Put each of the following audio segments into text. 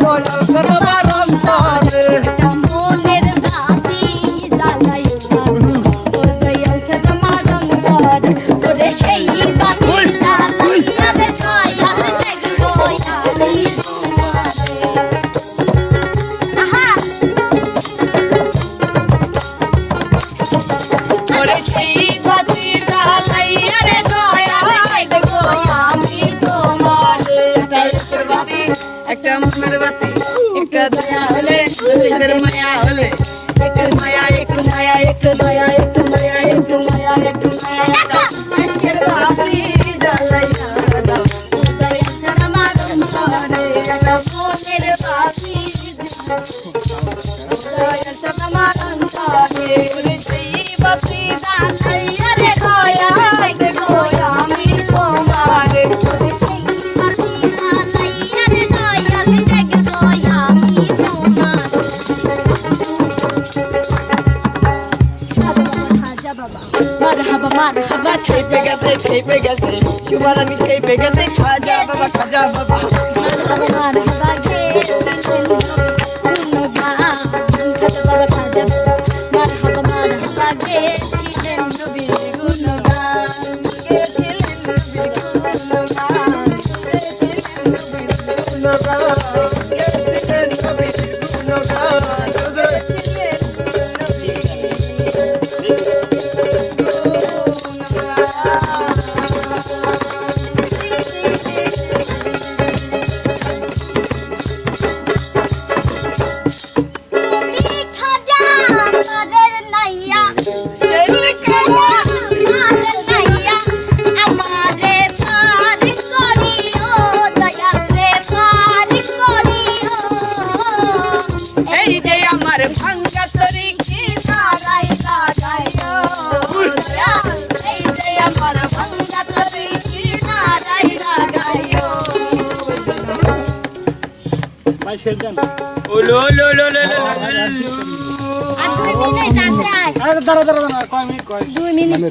দয়াল একটা মনের বাতি একটা দয়া হলে দেশের মায়া হলে একটু মায়া একটু মায়া একটু দয়া একটু মায়া একটু মায়া একটু মায়া আজকের বাতি জ্বালাইয়া দাও উদয় আমার অন্তরে একটা মনের বাতি উদয় আমার অন্তরে সেই বাতি জ্বালাইয়া রে দয়া খেপে গেছে খেপে গেছে। সুবারানি খেপে গেছে খাজা বাবা খাজা বাবা। মারহাবা মারহাবা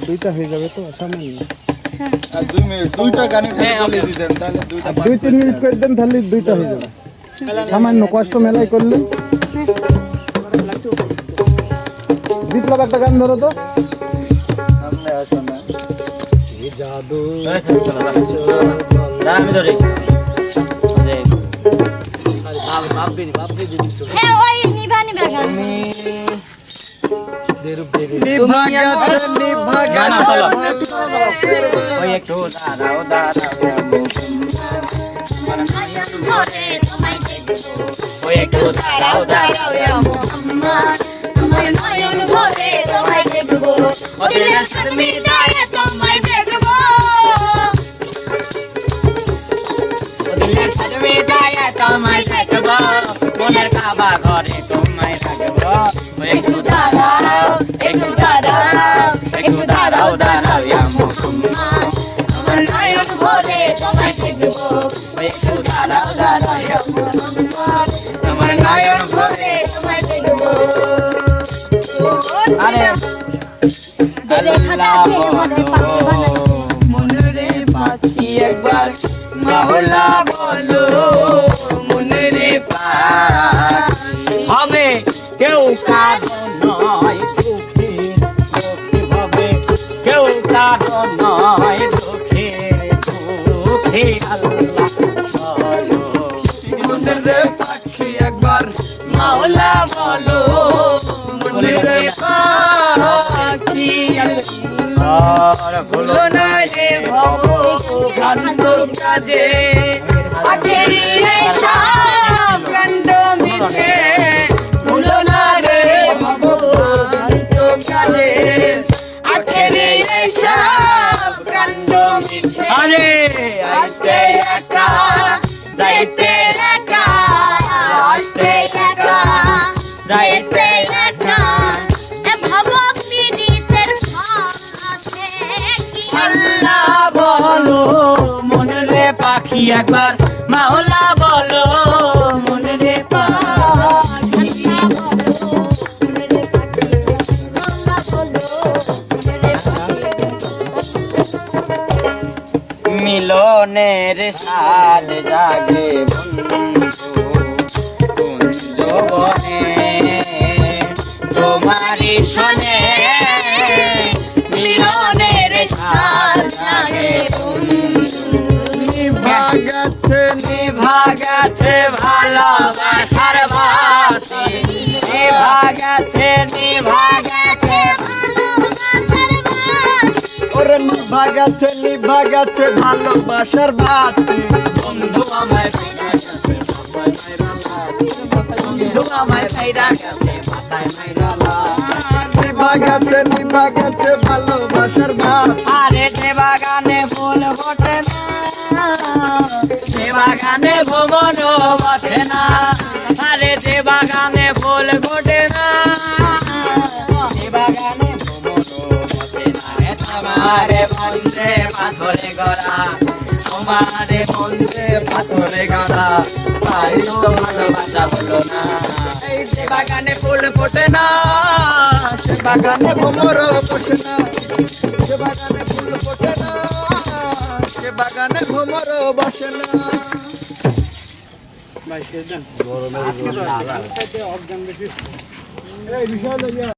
দুইটা হয়ে যাবে তো সামান্য। দুই দুইটা দুই তিন মিনিট করে দেন তাহলে দুইটা হয়ে যাবে। সামান্য কষ্ট মেলাই করলে। বিপ্লব একটা গান ধরো তো। সামনে আসো না। জাদু আমি ধরে হ্যাঁ ওই নিভা নিভা গান। নিভা গেছে নিভা গান ওই একটু দাঁড়াও দাঁড়াও। ওই একটু দাঁড়াও দাঁড়াও। মোহাম্মদ আমার নয়ন ভরে তোমায় দেখব। ওদের শর্মিদায় তোমায় দেখব দিলে সাজবে তোমায় দেখব। মনের কাবা ঘরে তোমায় রাখব একটু দাঁড়াও একটু দাঁড়াও একটু দাঁড়াও দাঁড়াও আমার নয়ন ভরে তোমায় দেখব একটু দাঁড়াও দাঁড়াও ইয়া তোমার নয়ন ভরে তোমায় দেখব আরে মনে পাখি একবার মাওলা বলো পাখি হবে কেউ কারও নয় হবে। কেউ কারও নয় দুঃখী দুঃখী আল্লাহ পাখি একবার মাওলা বলো মনরে পাখি আর ভুলো না। রে ভব কাজে। আখেরি আরে। আসতে একা যাইতে একা। আসতে একা যাইতে একা। এ ভব পীড়িতের ফল আছে আল্লাহ বলো মনরে পাখি একবার। মাওলা বলো মিলনের সাদ জাগে বন্ধু কুঞ্জবনে তোমারি শোনে মিলনের সার জাগে নিভা গেছে নিভা গেছে ভালোবাসার বাতি নিভা গেছে নিভা গেছে নিভা গেছে ভালোবাসার বাতি। বন্ধু আমায় বন্ধু আমায় ভাইরা গেছে মাথায় মাইরা নিভা গেছে নিভা গেছে ভালোবাসার বাতি। আরে যে বাগানে ফুল ফোটে না, যে বাগানে ভ্রমণ বসে না। আরে যে বাগানে বন্ধে পাথরে গড়া। তোমারে বন্ধে পাথরে গড়া। তাই তো ভালোবাসা হলো না। এই যে বাগানে ফুল ফোটে না, সে বাগানে ভ্রমর ফোটে না। সে বাগানে ফুল ফোটে না, সে বাগানে ভ্রমর বসে না।